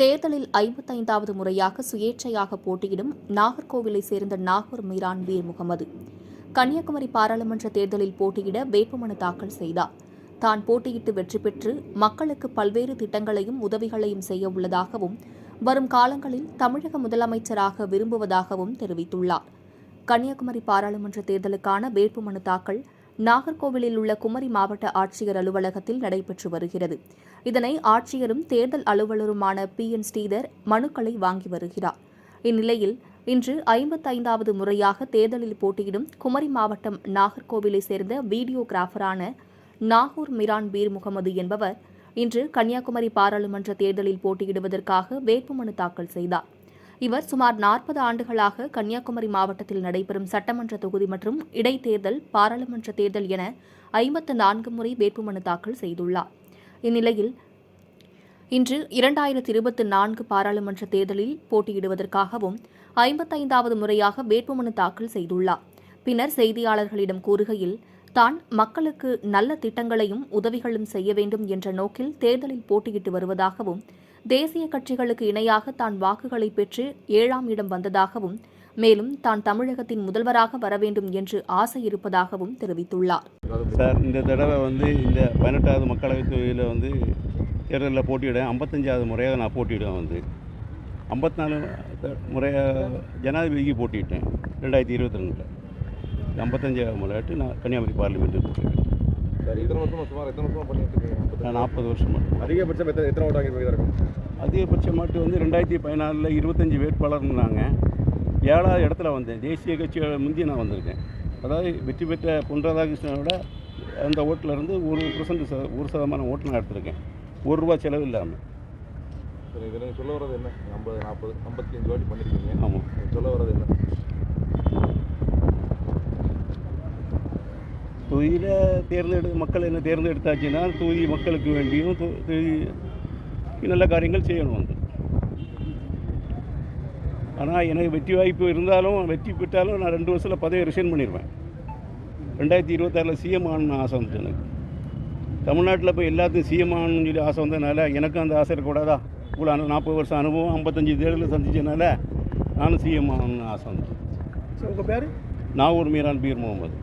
தேர்தலில் ஐம்பத்தைந்தாவது முறையாக சுயேட்சையாக போட்டியிடும் நாகர்கோவிலை சேர்ந்த நாகூர் மீரான் வீர் முகமது. கன்னியாகுமரி பாராளுமன்ற தேர்தலில் போட்டியிட வேட்புமனு தாக்கல் செய்தார். தான் போட்டியிட்டு வெற்றி பெற்று மக்களுக்கு பல்வேறு திட்டங்களையும் உதவிகளையும் செய்ய உள்ளதாகவும் வரும் காலங்களில் தமிழக முதலமைச்சராக விரும்புவதாகவும் தெரிவித்துள்ளார். கன்னியாகுமரி பாராளுமன்ற தேர்தலுக்கான வேட்புமனு தாக்கல் நாகர்கோவிலில் உள்ள குமரி மாவட்ட ஆட்சியர் அலுவலகத்தில் நடைபெற்று வருகிறது. இதனை ஆட்சியரும் தேர்தல் அலுவலருமான பி. என். ஸ்ரீதர் மனுக்களை வாங்கி வருகிறார். இந்நிலையில் இன்று ஐம்பத்தைந்தாவது முறையாக தேர்தலில் போட்டியிடும் குமரி மாவட்டம் நாகர்கோவிலை சேர்ந்த வீடியோகிராஃபரான நாகூர் மிரான் பீர் முகமது என்பவர் இன்று கன்னியாகுமரி பாராளுமன்ற தேர்தலில் போட்டியிடுவதற்காக வேட்புமனு தாக்கல் செய்தார். இவர் சுமார் நாற்பது ஆண்டுகளாக கன்னியாகுமரி மாவட்டத்தில் நடைபெறும் சட்டமன்ற தொகுதி மற்றும் இடைத்தேர்தல் பாராளுமன்ற தேர்தல் என ஐம்பத்து நான்கு முறை வேட்புமனு தாக்கல் செய்துள்ளார். இந்நிலையில் இன்று இரண்டாயிரத்தி இருபத்தி நான்கு பாராளுமன்ற தேர்தலில் போட்டியிடுவதற்காகவும் ஐம்பத்தைந்தாவது முறையாக வேட்புமனு தாக்கல் செய்துள்ளார். பின்னர் செய்தியாளர்களிடம் கூறுகையில் தான் மக்களுக்கு நல்ல திட்டங்களையும் உதவிகளும் செய்ய வேண்டும் என்ற நோக்கில் தேர்தலில் போட்டியிட்டு வருவதாகவும் தேசிய கட்சிகளுக்கு இணையாக தான் வாக்குகளை பெற்று ஏழாம் இடம் வந்ததாகவும் மேலும் தான் தமிழகத்தின் முதல்வராக வர வேண்டும் என்று ஆசை இருப்பதாகவும் தெரிவித்துள்ளார். சார் இந்த தடவை வந்து இந்த பதினெட்டாவது மக்களவைத் தொகுதியில் வந்து தேர்தலில் போட்டியிட ஐம்பத்தஞ்சாவது முறையாக நான் போட்டியிடுவேன் வந்து. ஐம்பத்தி நாலு முறையாக ஜனாதிபதிக்கு போட்டியிட்டேன். ரெண்டாயிரத்தி இருபத்தி ரெண்டில். ஐம்பத்தஞ்சாவது முறையாட்டு நான் கன்னியாகுமரி பார்லிமெண்ட்டு நான் நாற்பது வருஷம். அதிகபட்சம் எத்தனை எத்தனை ஓட்டு வாங்கியிருப்பீங்க இருக்கும் அதிகபட்சமாட்டு வந்து ரெண்டாயிரத்தி பதினாலில் இருபத்தஞ்சி வேட்பாளர்னாங்க ஏழாவது இடத்துல வந்தேன். தேசிய கட்சியோட முந்தி நான் வந்திருக்கேன். அதாவது வெற்றி பெற்ற பொன் ராதாகிருஷ்ணனோட அந்த ஓட்டில் இருந்து ஒரு பர்சன்ட் ச ஒரு சதமானம் ஓட்டு நான் எடுத்திருக்கேன். ஒரு ரூபா செலவு இல்லாமல் சரி இதில் சொல்ல வர்றது என்ன? ஐம்பது நாற்பது ஐம்பத்தி அஞ்சு வாட்டி பண்ணியிருக்கீங்க ஆமாம் சொல்ல வர்றது என்ன தொகுதியில் தேர்ந்தெடு மக்கள் என்ன தேர்ந்தெடுத்தாச்சுன்னா தொகுதி மக்களுக்கு வேண்டியும் தொகுதி நல்ல காரியங்கள் செய்யணும் வந்து. ஆனால் எனக்கு வெற்றி வாய்ப்பு இருந்தாலும் வெற்றி பெற்றாலும் நான் ரெண்டு வருஷத்தில் பதவியை ரிசைன் பண்ணிடுவேன் ரெண்டாயிரத்தி இருபத்தாறில் சிஎம் ஆகணும்னு ஆசை வந்துச்சு எனக்கு. தமிழ்நாட்டில் போய் எல்லாத்தையும் சிஎம் ஆகணும்னு சொல்லி ஆசை வந்ததுனால எனக்கும் அந்த ஆசை இருக்கக்கூடாதா? இவ்வளோ அனு நாற்பது வருஷம் அனுபவம் ஐம்பத்தஞ்சு தேர்தலில் சந்திச்சதுனால நானும் சிஎம் ஆகணும்னு ஆசை வந்துச்சு. சார் உங்கள் பேர்? நாகூர் மீரான் பீர் முகமது.